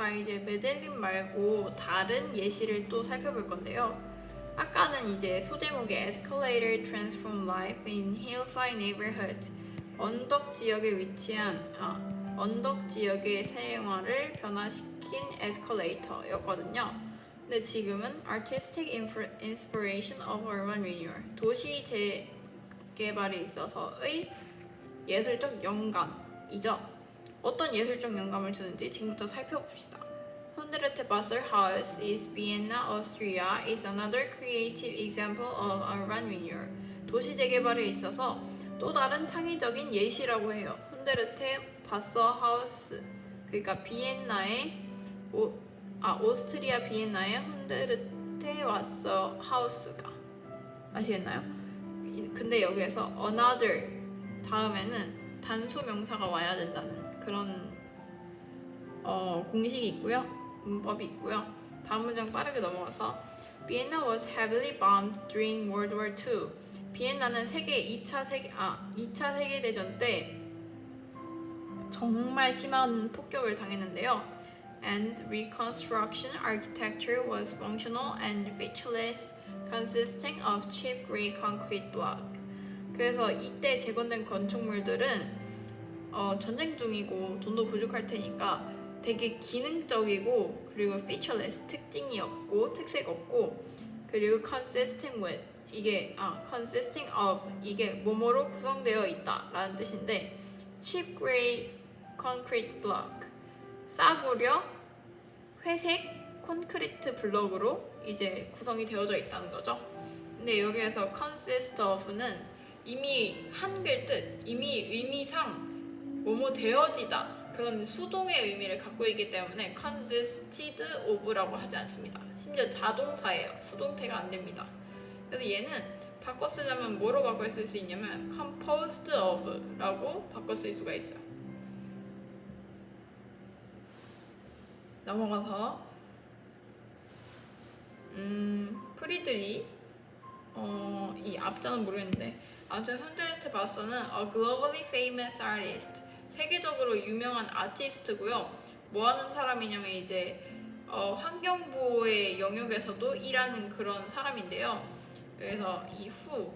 자, 이제 메델린 말고 다른 예시를 또 살펴볼 건데요. 아까는 이제 소제목에 Escalator Transform Life in Hillside Neighborhood 언덕 지역에 위치한 아, 언덕 지역의 생활을 변화시킨 에스컬레이터였거든요. 근데 지금은 Artistic Inspiration of Urban Renewal 도시 재개발에 있어서의 예술적 영감이죠. 어떤 예술적 영감을 주는지 지금부터 살펴봅시다. Hunderte Basel House is Vienna, Austria is another creative example of urban renewal. 도시 재개발에 있어서 또 다른 창의적인 예시라고 해요. 훈데르테 바서 하우스 그러니까 비엔나의 오, 아 오스트리아 비엔나의 훈데르테 와서 하우스가 아시겠나요? 이- 근데 여기에서 another 다음에는 단수 명사가 와야 된다는 그런 어, 공식이 있고요. 문법이 있고요. 다음 문장 빠르게 넘어가서 Vienna was heavily bombed during World War II. 비엔나는 세계 2차 세계 아 2차 세계 대전 때 정말 심한 폭격을 당했는데요. And reconstruction architecture was functional and featureless, consisting of cheap gray concrete block. 그래서 이때 재건된 건축물들은 어, 전쟁 중이고 돈도 부족할 테니까 되게 기능적이고 그리고 featureless 특징이 없고 특색 없고 그리고 consisting with 이게 아 consisting of 이게 뭐뭐로 구성되어 있다라는 뜻인데 cheap gray concrete block 싸구려 회색 콘크리트 블럭으로 이제 구성이 되어져 있다는 거죠. 근데 여기에서 consist of는 이미 한글 뜻, 이미 의미상 뭐뭐 되어지다 그런 수동의 의미를 갖고 있기 때문에 consisted of라고 하지 않습니다. 심지어 자동사예요. 수동태가 안 됩니다. 그래서 얘는 바꿔 쓰려면 뭐로 바꿔 쓸 수 있냐면 composed of라고 바꿔 쓸 수가 있어요. 넘어가서 음 프리들이 어, 이 앞자는 모르겠는데 아무튼 흔들트 바서는 a globally famous artist 세계적으로 유명한 아티스트고요. 뭐 하는 사람이냐면 이제 어, 환경보호의 영역에서도 일하는 그런 사람인데요. 그래서 이후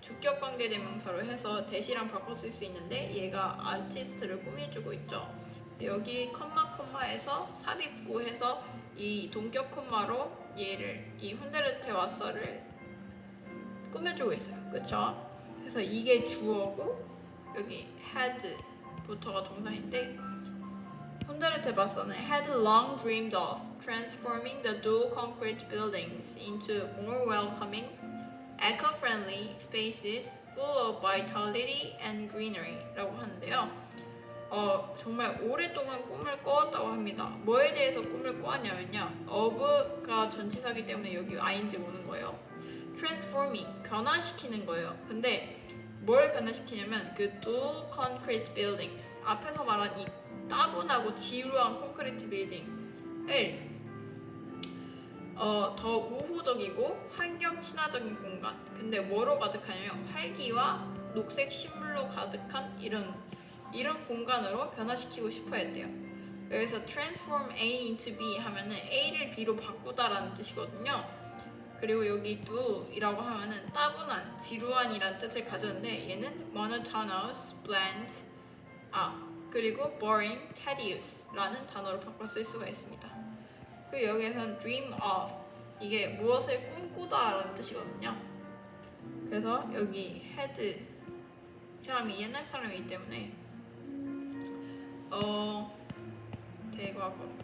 주격 관계 대명사로 해서 대시랑 쓸수 있는데 얘가 아티스트를 꾸며주고 있죠. 여기 컴마 컴마에서 삽입구 해서 이 동격 콤마로 얘를 이 훈데르테 와서를 꾸며주고 있어요. 그쵸? 그래서 이게 주어고 여기 had 부터가 동사인데 혼데르테 바서는 had long dreamed of transforming the dual concrete buildings into more welcoming, eco-friendly spaces full of vitality and greenery 라고 하는데요. 어, 정말 오랫동안 꿈을 꿔왔다고 합니다. 뭐에 대해서 꿈을 꿔왔냐면요. of가 전치사기 때문에 여기 ing 오는 거예요. transforming 변화시키는 거예요. 근데 뭘 변화시키냐면 그 dual concrete buildings 앞에서 말한 이 따분하고 지루한 콘크리트 빌딩을 어, 더 우호적이고 환경 친화적인 공간. 근데 뭐로 가득하냐면 활기와 녹색 식물로 가득한 이런 이런 공간으로 변화시키고 싶어 했대요. 여기서 transform A into B 하면은 A를 B로 바꾸다라는 뜻이거든요. 그리고 여기 do이라고 하면은 따분한, 지루한이란 뜻을 가졌는데 얘는 monotonous, bland, 아 그리고 boring, tedious라는 단어로 바꿔 쓸 수가 있습니다. 그리고 여기에서는 dream of 이게 무엇을 꿈꾸다라는 뜻이거든요. 그래서 여기 had 이 사람이 옛날 사람이기 때문에 어 대과거 과거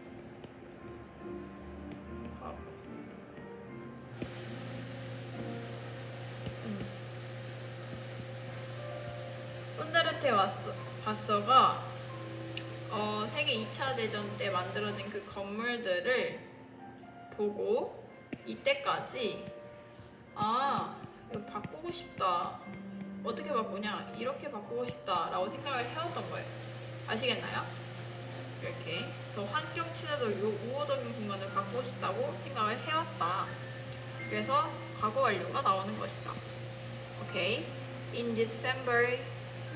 혼데르테 왔어 바서가 어, 세계 2차 대전 때 만들어진 그 건물들을 보고 이때까지 아 이거 바꾸고 싶다. 어떻게 바꾸냐? 이렇게 바꾸고 싶다 라고 생각을 해왔던 거예요. 아시겠나요? 이렇게 더 환경 친화적이고 우호적인 공간을 바꾸고 싶다고 생각을 해왔다. 그래서 과거 완료가 나오는 것이다. 오케이. In December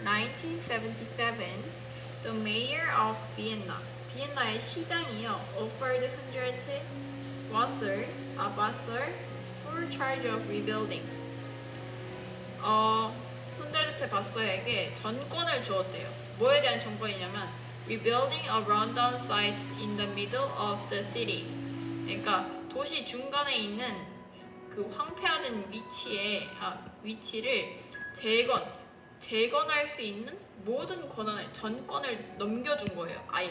1977 The mayor of Vienna 비엔나의 시장이요. offered 100 Wasser, 아, Wasser full charge of rebuilding. 어, 혼데르테 바서에게 전권을 주었대요. 뭐에 대한 전권이냐면 rebuilding a rundown site in the middle of the city. 그러니까 도시 중간에 있는 그 황폐화된 위치에 아, 위치를 재건 재건할 수 있는 모든 권한을 전권을 넘겨준 거예요. 아예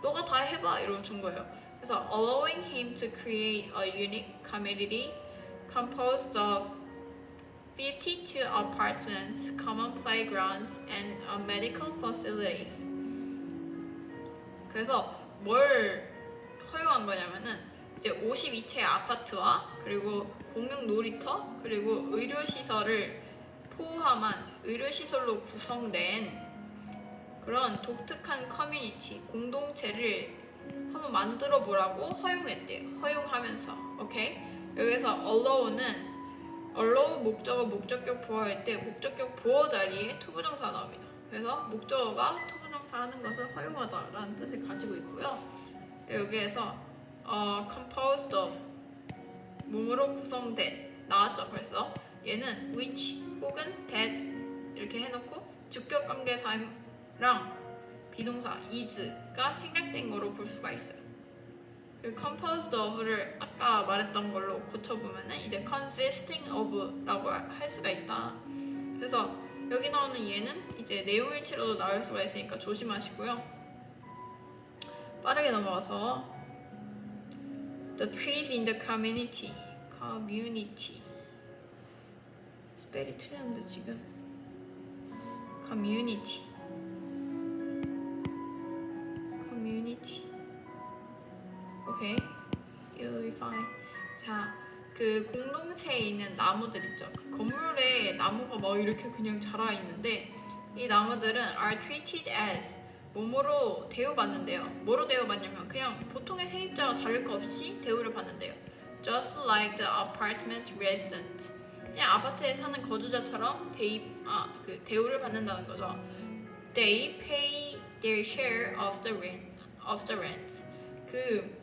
너가 다 해봐 이러고 준 거예요. 그래서 allowing him to create a unique community composed of 52 apartments, common playgrounds, and a medical facility. 그래서 뭘 허용한 거냐면은 이제 52채의 아파트와 그리고 공용 놀이터 그리고 의료 시설을 포함한 의료 시설로 구성된 그런 독특한 커뮤니티 공동체를 한번 만들어 보라고 허용했대요. 허용하면서 오케이 여기서 allow는 allow 목적어 목적격 부호일 때 목적격 부호 자리에 투부정사 나옵니다. 그래서 목적어가 투부정사 하는 것을 허용하다라는 뜻을 가지고 있고요. 여기에서 어, composed of 몸으로 구성된 나왔죠 벌써 얘는 which 혹은 that 이렇게 해놓고 주격 관계사랑 비동사 is가 생략된 거로 볼 수가 있어요. 그리고 composed of를 아까 말했던 걸로 고쳐보면은 이제 consisting of라고 할 수가 있다. 그래서 여기 나오는 얘는 이제 내용 일치로도 나올 수가 있으니까 조심하시고요. 빠르게 넘어가서 The trees in the community, community. 스펠이 틀렸는데 지금. Community. Community. 오케이. You'll be fine. 자, 그 공동체에 있는 나무들 있죠. 그 건물에 나무가 막 이렇게 그냥 자라 있는데 이 나무들은 are treated as 몸으로 대우받는데요. 뭐로 대우받냐면 그냥 보통의 세입자가 다를 것 없이 대우를 받는데요. Just like the apartment resident. 그냥 아파트에 사는 거주자처럼 대입 아 그 대우를 받는다는 거죠. They pay their share of the rent of the rent. 그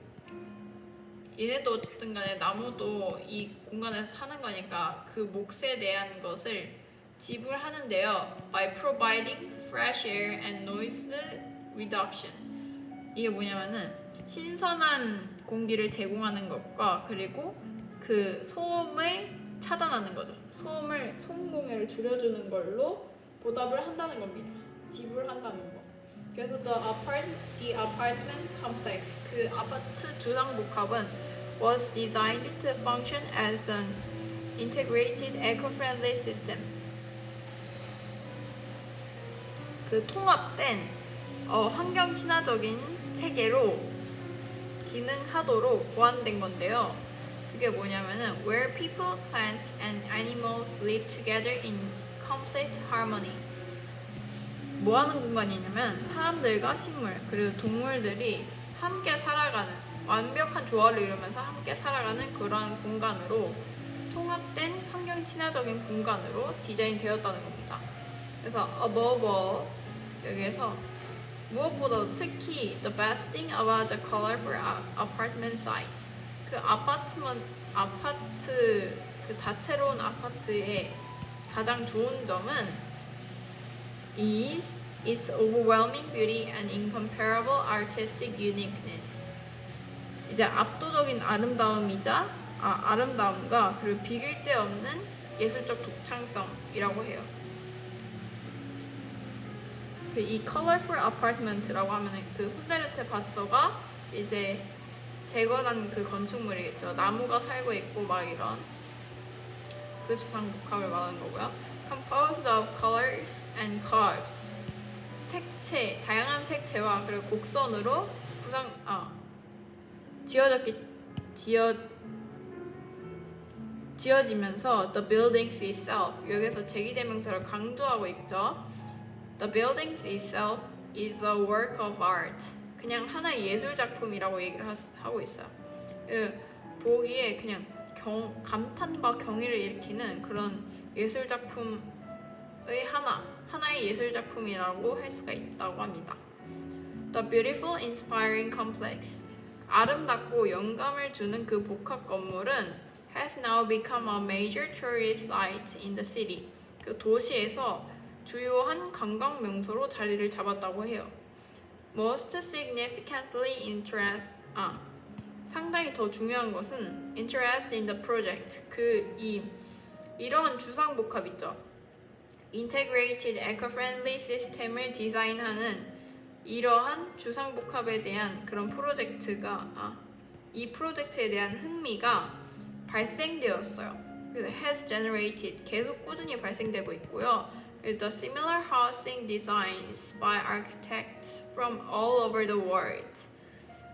얘네도 어쨌든 간에 나무도 이 공간에서 사는 거니까 그 몫에 대한 것을 지불하는데요. By providing fresh air and noise reduction. 이게 뭐냐면은 신선한 공기를 제공하는 것과 그리고 그 소음을 차단하는 거죠. 소음을 소음 공해를 줄여주는 걸로 보답을 한다는 겁니다. 지불한다는 거. 그래서 the apart the apartment complex 그 아파트 주상 복합은 was designed to function as an integrated eco-friendly system. 그 통합된 어, 환경 친화적인 체계로 기능하도록 보완된 건데요. 그게 뭐냐면은 where people, plants and animals live together in complete harmony. 뭐 하는 공간이냐면 사람들과 식물 그리고 동물들이 함께 살아가는 완벽한 조화를 이루면서 함께 살아가는 그러한 공간으로 통합된 환경 친화적인 공간으로 디자인되었다는 겁니다. 그래서 above all 여기에서 무엇보다 특히 the best thing about the colorful apartment site 그 아파트만 아파트 그 다채로운 아파트의 가장 좋은 점은 is its overwhelming beauty and incomparable artistic uniqueness. 이제 압도적인 아름다움이자 아, 아름다움과 그리고 비길 데 없는 예술적 독창성이라고 해요. 그이 colorful apartment라고 하면은 그 훈데르테 바서가 이제 재건한 그 건축물이겠죠. 나무가 살고 있고 막 이런 그 주상 복합을 말하는 거고요. Composed of colors and curves. 색채, 다양한 색채와 그리고 곡선으로 구성 아 지어졌기 지어 지어지면서 the buildings itself 여기서 제기대명사를 강조하고 있죠. The buildings itself is a work of art. 그냥 하나의 예술 작품이라고 얘기를 하, 하고 있어요. 그 보기에 그냥 경, 감탄과 경의를 일으키는 그런 예술 작품의 하나, 하나의 예술 작품이라고 할 수가 있다고 합니다. The beautiful, inspiring complex. 아름답고 영감을 주는 그 복합 건물은 has now become a major tourist site in the city. 그 도시에서 주요한 관광 명소로 자리를 잡았다고 해요. Most significantly interest 아 상당히 더 중요한 것은 interest in the project 그 이 이러한 주상 복합 있죠. Integrated eco-friendly 시스템을 디자인하는 이러한 주상 복합에 대한 그런 프로젝트가 아, 이 프로젝트에 대한 흥미가 발생되었어요. has generated 계속 꾸준히 발생되고 있고요. The similar housing designs by architects from all over the world.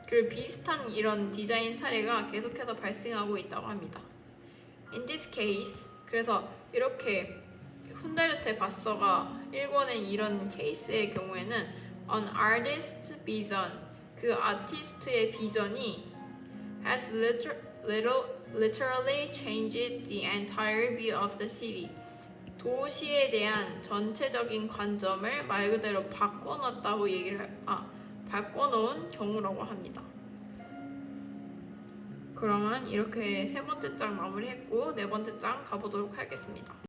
그리고 비슷한 이런 디자인 사례가 계속해서 발생하고 있다고 합니다. In this case, 그래서 이렇게 훈데르테 바서가 일궈낸 이런 케이스의 경우에는 an artist's vision, 그 아티스트의 비전이 has literally changed the entire view of the city. 도시에 대한 전체적인 관점을 말 그대로 바꿔놨다고 얘기를 할- 아 바꿔놓은 경우라고 합니다. 그러면 이렇게 세 번째 장 마무리했고 네 번째 장 가보도록 하겠습니다.